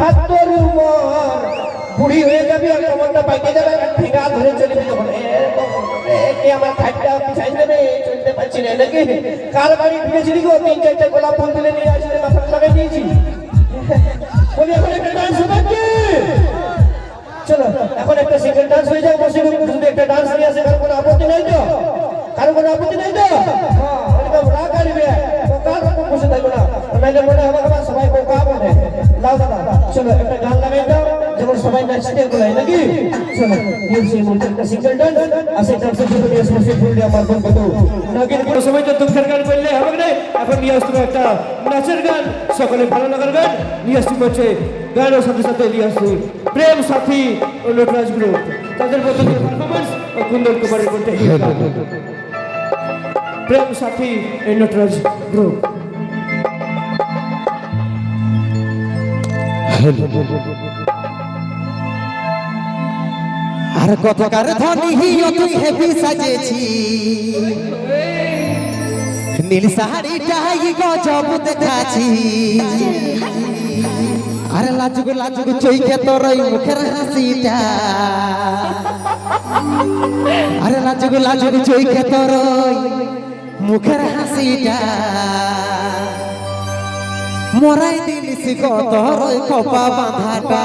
উমর বুড়ি হয়ে যাবি আর কমরটা পাইকে যাবে আর ধরে চলবি তখন এরকম, কে আমার খাটটা পিছাই দেবে চলতে পারছি নাকি কার বাড়ি ঢুকেছিলি গো? তিন চারটে গোলাপ ফুল তুলে নিয়ে আসলে মাথা লাগাই দিয়েছি। বলি এখন একটা ডান্স হবে চলো এখন একটা সিঙ্গেল ডান্স হয়ে যাক বসে যদি একটা ডান্স নিয়ে আসে কারও কোনো আপত্তি নাই তো? কারও কোনো আপত্তি নাই তো? হ্যাঁ, রাগ আনিবে নাইলে মনে আমার সবাই দাদা চলো একটা নাকি চলো সেই মধ্যে একটা সিঙ্গেল ডান্স আর গান করলে হবে না এখন নিয়ে একটা নাচের গান সকলে ভালো লাগার গান নিয়ে আসব হচ্ছে গানের সাথে সাথে নিয়ে আসব প্রেম সাথী ও নটরাজ গ্রুপ তাদের মধ্যে পারফরমেন্স কুমারের মধ্যে hit গান। প্রেম সাথী এই আর কতকার ধনী তুই হেবি সাজেছি। নীল শাড়িটাই গজব দেখাছি। আরে লাজুক লাজুক চইকে তোর ওই মুখের হাসিটা। আরে লাজুক লাজুক চইকে তোর ওই মুখের হাসিটা। মরাই দিলিস কত কপা বাঁধাটা।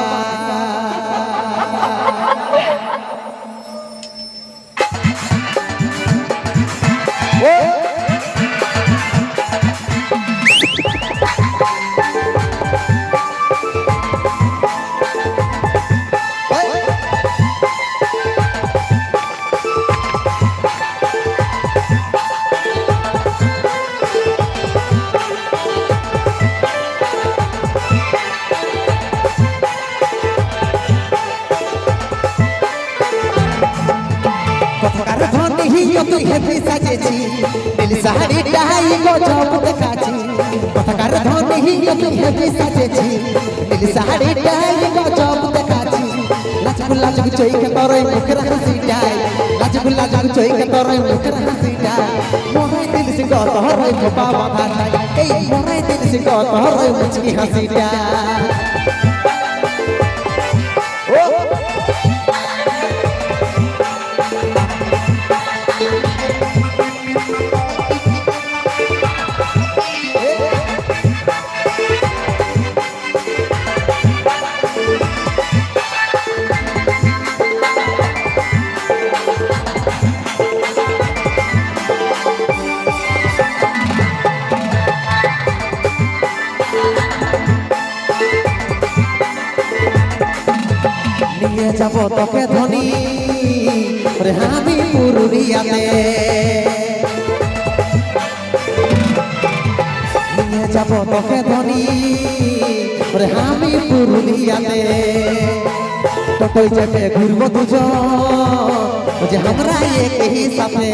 তুই হেবি সাজেছি। নীল শাড়িটাই গজব দেখাছি কতকার ধনী হিও তুই হেবি সাজেছি। নীল শাড়িটাই গজব দেখাছি লাজুক লাজুক চইকে তোর মুখের হাসিটাই। লাজুক লাজুক চইকে তোর মুখের হাসিটাই। মরাই দিল সিং তোর খোপা বাঁধাটাই। এই মরাই দিল সিং তোর মুচকি হাসিটা নিয়ে যাব তোকে ধনী। রে আমি পুরুলিয়াতে। নিয়ে যাব তোকে ধনী। রে আমি পুরুলিয়াতে। তোকে চেপে ঘুরবো দুজন। যে আমরা একই সাথে।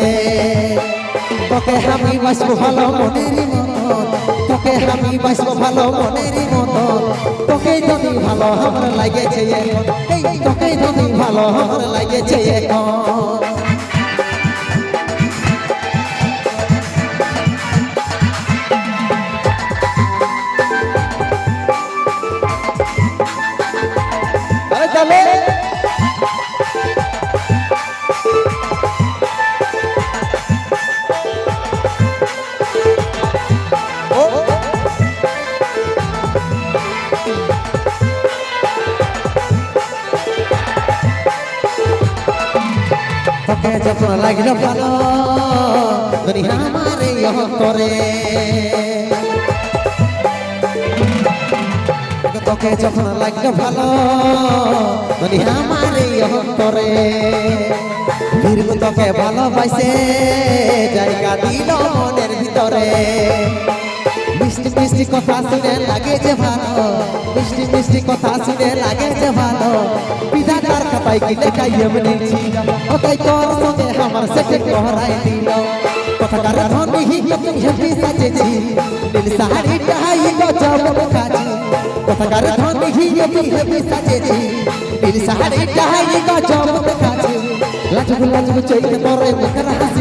তোকে আমি বাসবো ভালো মনেরই মতন। তোকে আমি বাসবো ভালো মনেরই মতন। তোকে যদি ভালো আমার লাগেছে এখন এই তোকে যদি ভালো আমার লাগেছে এখন। তোকে যখন লাগল ভালো দুনিয়া আমারে অন্তরে তোকে যখন লাগল ভালো দুনিয়া আমারে অন্তরে ফিরব তোকে ভালোবাসে, জায়গা দিল মনের ভিতরে। মিষ্টি মিষ্টি কথা শুনে লাগে যে ভালো, মিষ্টি মিষ্টি কথা শুনে লাগে যে ভালো। বিধাতার খাতায় কি লেখাই এমনি ছিল ওটাই তোর সঙ্গে আমার সেটে করাই দিল কথাকার ধনী হি তুমি হেবি সাজেছি নীল শাড়িটাই গজব দেখাছি কথাকার ধনী হি তুমি হেবি সাজেছি নীল শাড়িটাই গজব দেখাছি লাজুক লাজুক চৈকে তোরে মুখের হাসিটাই লাজুক লাজুক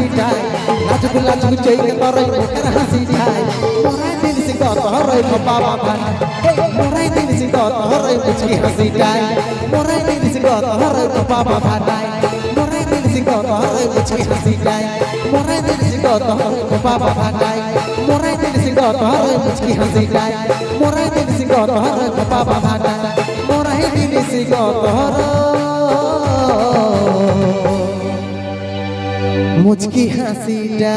লাজুক চৈকে তরই মুখের হাসি যায় মোরাই দিন সিংহ তরই বাবা ভাই মোরাই দিন সিংহ তরই মুচকি হাসি যায় মোরাই দিন সিংহ তরই বাবা ভাই মোরাই দিন সিংহ তরই মুচকি হাসি যায় মোরাই দিন সিংহ তরই বাবা ভাই মোরাই দিন সিংহ তরই মুচকি হাসি যায় মোরাই দিন সিংহ তরই বাবা ভাই মোরাই দিন সিংহ তরই মুচকি হাসিটা।